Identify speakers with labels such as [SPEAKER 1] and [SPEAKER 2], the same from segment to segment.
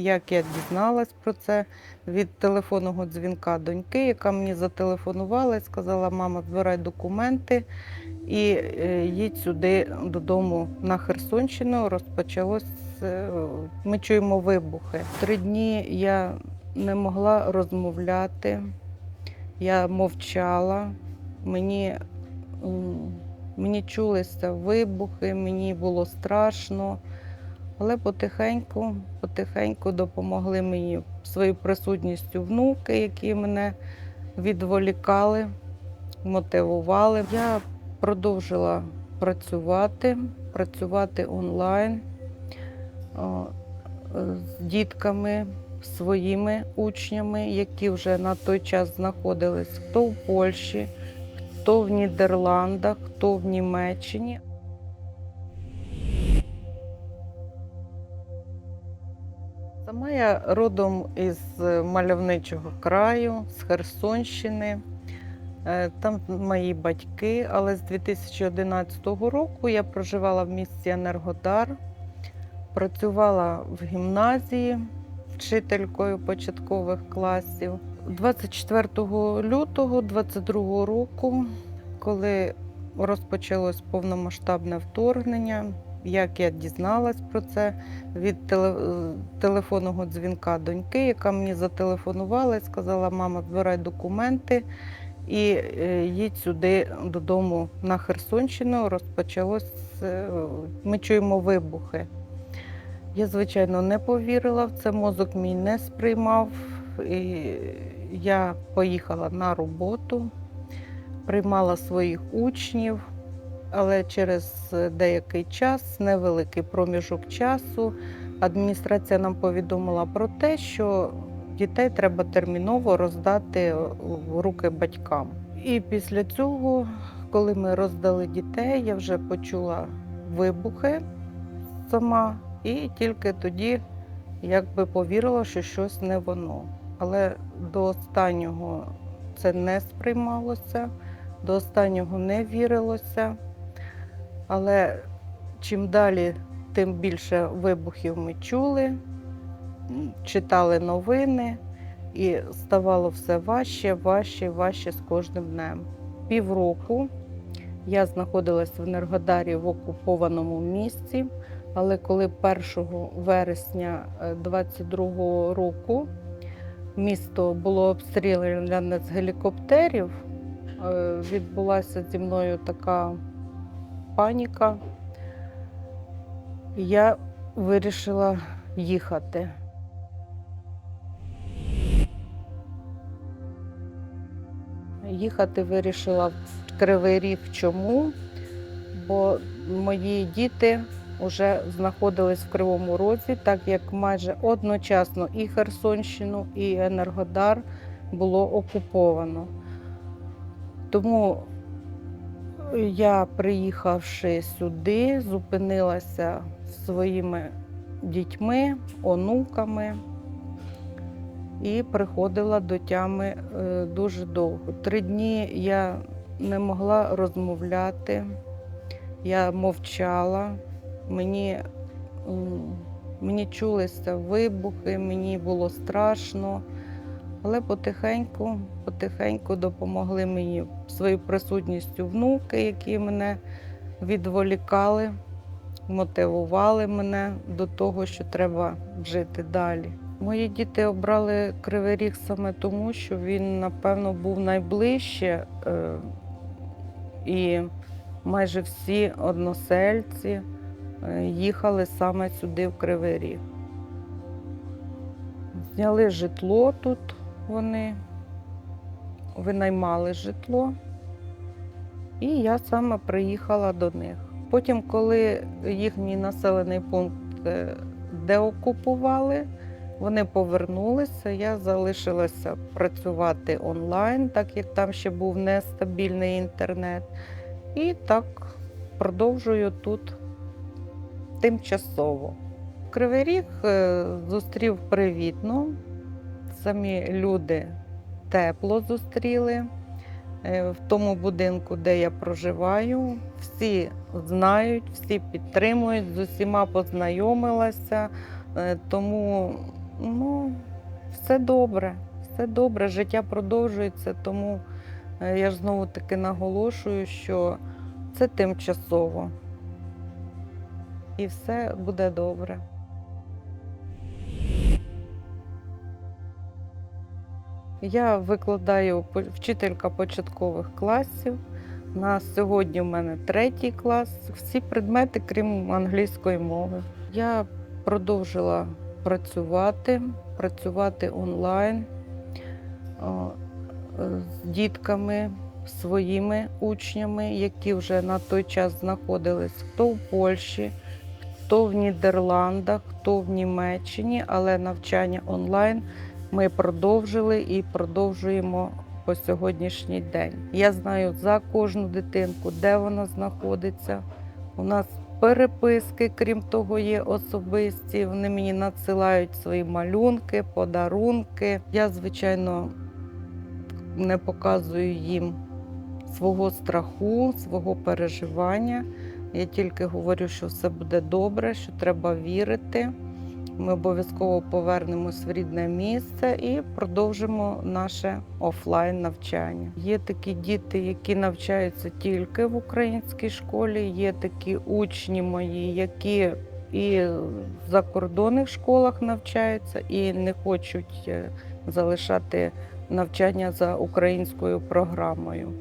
[SPEAKER 1] Як я дізналась про це від телефонного дзвінка доньки, яка мені зателефонувала і сказала: мама, збирай документи і е, їдь сюди додому на Херсонщину. Розпочалось. е, Ми чуємо вибухи. Три дні я не могла розмовляти, я мовчала. Мені, мені чулися вибухи, мені було страшно. Але потихеньку, потихеньку допомогли мені своєю присутністю внуки, які мене відволікали, мотивували. Я продовжила працювати, працювати онлайн з дітками, своїми учнями, які вже на той час знаходились хто в Польщі, хто в Нідерландах, хто в Німеччині. Сама я родом із мальовничого краю, з Херсонщини. Е, Там мої батьки, але з 2011 року я проживала в місті Енергодар, працювала в гімназії вчителькою початкових класів. 24 лютого 2022 року, коли розпочалось повномасштабне вторгнення, як я дізналась про це від е, телефонного дзвінка доньки, яка мені зателефонувала і сказала: мама, збирай документи і е, їдь сюди додому на Херсонщину. Розпочалось. е, Ми чуємо вибухи. Я, звичайно, не повірила в це, мозок мій не сприймав. І я поїхала на роботу, приймала своїх учнів, але через деякий час, невеликий проміжок часу, адміністрація нам повідомила про те, що дітей треба терміново роздати в руки батькам. І після цього, коли ми роздали дітей, я вже почула вибухи сама, і тільки тоді якби повірила, що щось не воно. Але до останнього це не сприймалося, до останнього не вірилося. Але чим далі, тим більше вибухів ми чули, читали новини, і ставало все важче, важче, важче з кожним днем. Півроку я знаходилась в Енергодарі в окупованому місці, але коли 1 вересня 22 року місто було обстріляне з гелікоптерів, е, відбулася зі мною така паніка. Я вирішила їхати. Їхати вирішила в Кривий Ріг. Чому? Бо мої діти вже знаходились в Кривому Розі, так як майже одночасно і Херсонщину, і Енергодар було окуповано. Тому я, приїхавши сюди, зупинилася зі своїми дітьми, онуками і приходила до тями е, дуже довго. Три дні я не могла розмовляти, я мовчала, мені, мені чулися вибухи, мені було страшно. Але потихеньку, потихеньку допомогли мені своєю присутністю внуки, які мене відволікали, мотивували мене до того, що треба жити далі. Мої діти обрали Кривий Ріг саме тому, що він, напевно, був найближче, е, і майже всі односельці е, їхали саме сюди, в Кривий Ріг. Зняли житло тут вони, винаймали житло, і я саме приїхала до них. Потім, коли їхній населений пункт е, деокупували, вони повернулися, я залишилася працювати онлайн, так як там ще був нестабільний інтернет. І так продовжую тут тимчасово. Кривий Ріг е, зустрів привітно. Самі люди тепло зустріли Е, в тому будинку, де я проживаю. Всі знають, всі підтримують, з усіма познайомилася. Е, Тому Ну, все добре, все добре, життя продовжується, тому е, я ж знову таки наголошую, що це тимчасово. І все буде добре. Я викладаю вчителька початкових класів. На сьогодні в мене третій клас. Всі предмети, крім англійської мови. Я продовжила працювати, працювати онлайн е, з дітками, своїми учнями, які вже на той час знаходились хто в Польщі, хто в Нідерландах, хто в Німеччині, але навчання онлайн ми продовжили і продовжуємо по сьогоднішній день. Я знаю за кожну дитинку, де вона знаходиться. У нас переписки, крім того, є особисті. Вони мені надсилають свої малюнки, подарунки. Я, звичайно, не показую їм свого страху, свого переживання. Я тільки говорю, що все буде добре, що треба вірити. Ми обов'язково повернемось в рідне місце і продовжимо наше офлайн навчання. Є такі діти, які навчаються тільки в українській школі. Є такі учні мої, які і в закордонних школах навчаються, і не хочуть е, залишати навчання за українською програмою.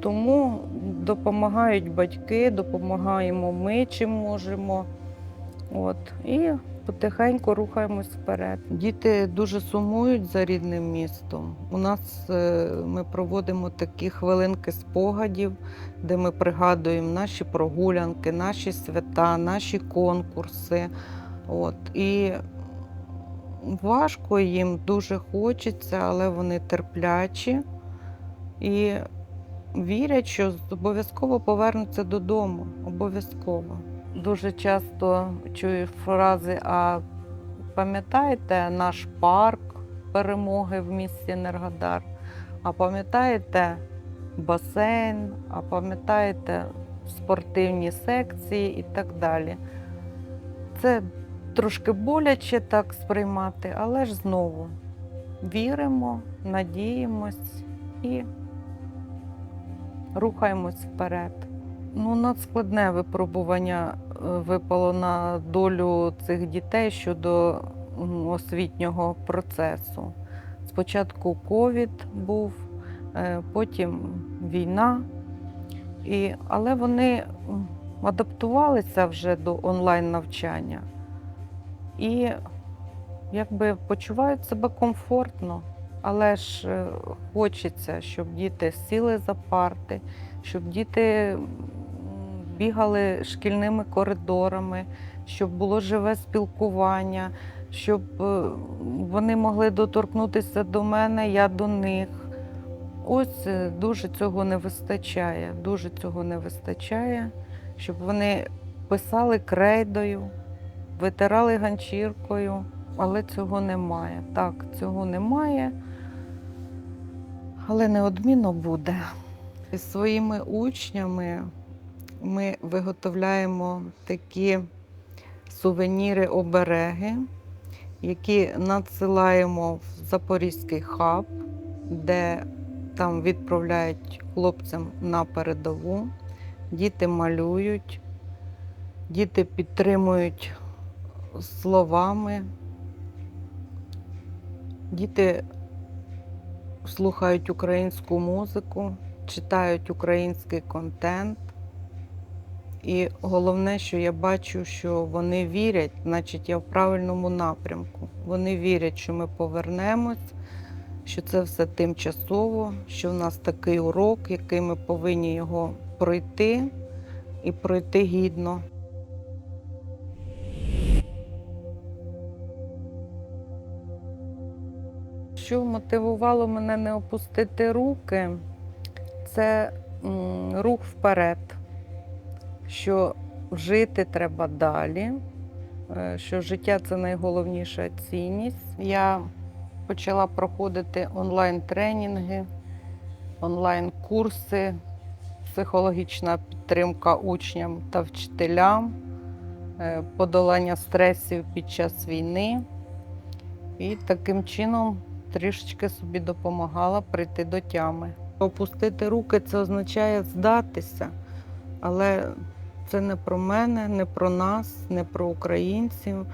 [SPEAKER 1] Тому допомагають батьки, допомагаємо ми, чим можемо. От, і потихеньку рухаємось вперед. Діти дуже сумують за рідним містом. У нас е, ми проводимо такі хвилинки спогадів, де ми пригадуємо наші прогулянки, наші свята, наші конкурси. От, і важко їм дуже хочеться, але вони терплячі і вірять, що обов'язково повернуться додому. Обов'язково. Дуже часто чую фрази: а пам'ятаєте наш парк перемоги в місті Енергодар? А пам'ятаєте басейн, а пам'ятаєте спортивні секції і так далі. Це трошки боляче так сприймати, але ж знову віримо, надіємось і рухаємось вперед. Ну, надскладне випробування е, випало на долю цих дітей щодо освітнього процесу. Спочатку ковід був, е, потім війна, і, але вони адаптувалися вже до онлайн-навчання і якби почувають себе комфортно, але ж е, хочеться, щоб діти сіли за парти, щоб діти бігали шкільними коридорами, щоб було живе спілкування, щоб е, вони могли доторкнутися до мене, я до них. Ось е, дуже цього не вистачає. Дуже цього не вистачає, щоб вони писали крейдою, витирали ганчіркою, але цього немає. Так, цього немає, але неодмінно буде. Зі своїми учнями ми виготовляємо такі сувеніри-обереги, які надсилаємо в Запорізький хаб, де там відправляють хлопцям на передову. Діти малюють, діти підтримують словами, діти слухають українську музику, читають український контент. І головне, що я бачу, що вони вірять, значить я в правильному напрямку. Вони вірять, що ми повернемось, що це все тимчасово, що в нас такий урок, який ми повинні його пройти і пройти гідно. Що мотивувало мене не опустити руки, це рух вперед що жити треба далі, е, що життя це найголовніша цінність. Я почала проходити онлайн-тренінги, онлайн-курси, психологічна підтримка учням та вчителям, е, подолання стресів під час війни. І таким чином трішечки собі допомагала прийти до тями. Опустити руки це означає здатися, але це не про мене, не про нас, не про українців,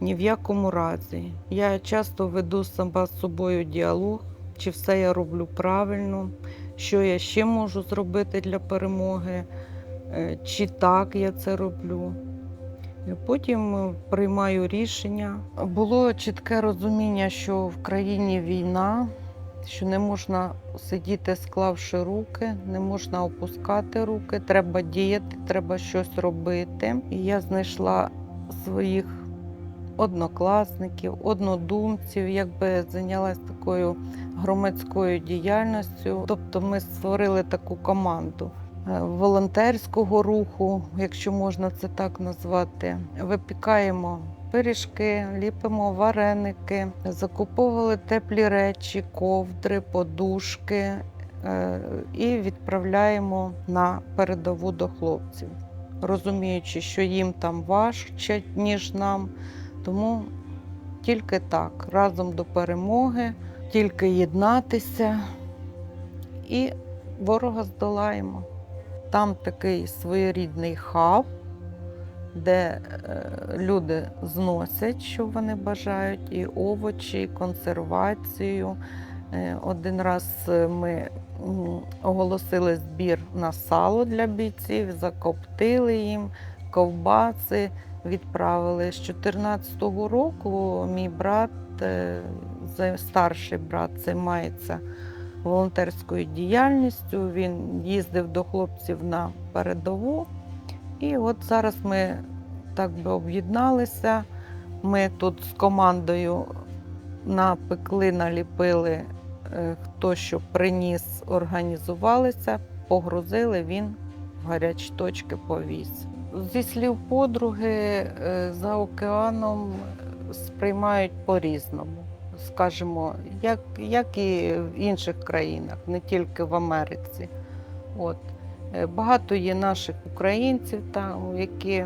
[SPEAKER 1] ні в якому разі. Я часто веду сама з собою діалог, чи все я роблю правильно, що я ще можу зробити для перемоги, е, чи так я це роблю. Потім е, приймаю рішення. Було чітке розуміння, що в країні війна, що не можна сидіти, склавши руки, не можна опускати руки, треба діяти, треба щось робити. І я знайшла своїх однокласників, однодумців, якби зайнялася такою громадською діяльністю. Тобто ми створили таку команду е, волонтерського руху, якщо можна це так назвати. Випікаємо пиріжки, ліпимо вареники, закуповували теплі речі, ковдри, подушки е, і відправляємо на передову до хлопців, розуміючи, що їм там важче, ніж нам. Тому тільки так, разом до перемоги, тільки єднатися і ворога здолаємо. Там такий своєрідний хаб, де е, люди зносять, що вони бажають, і овочі, і консервацію. Е, Один раз е, ми оголосили збір на сало для бійців, закоптили їм ковбаси, відправили. З 2014 року мій брат, старший брат, займається волонтерською діяльністю. Він їздив до хлопців на передову. І от зараз ми так би об'єдналися. Ми тут з командою напекли, наліпили, е, хто що приніс, організувалися, погрузили, він в гарячі точки повіз. Зі слів подруги, е, за океаном сприймають по-різному. Скажімо, як, як і в інших країнах, не тільки в Америці. От. Е, Багато є наших українців, там, які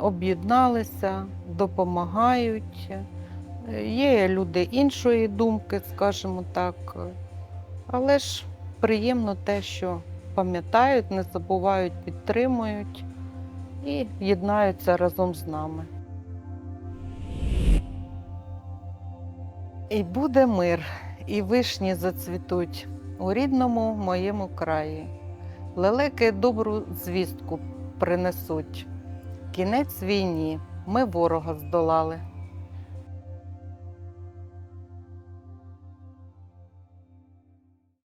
[SPEAKER 1] об'єдналися, допомагають. Е, Є люди іншої думки, скажімо так. Але ж приємно те, що пам'ятають, не забувають, підтримують і єднаються разом з нами. І буде мир, і вишні зацвітуть у рідному моєму краї. Лелеки добру звістку принесуть. Кінець війні, ми ворога здолали.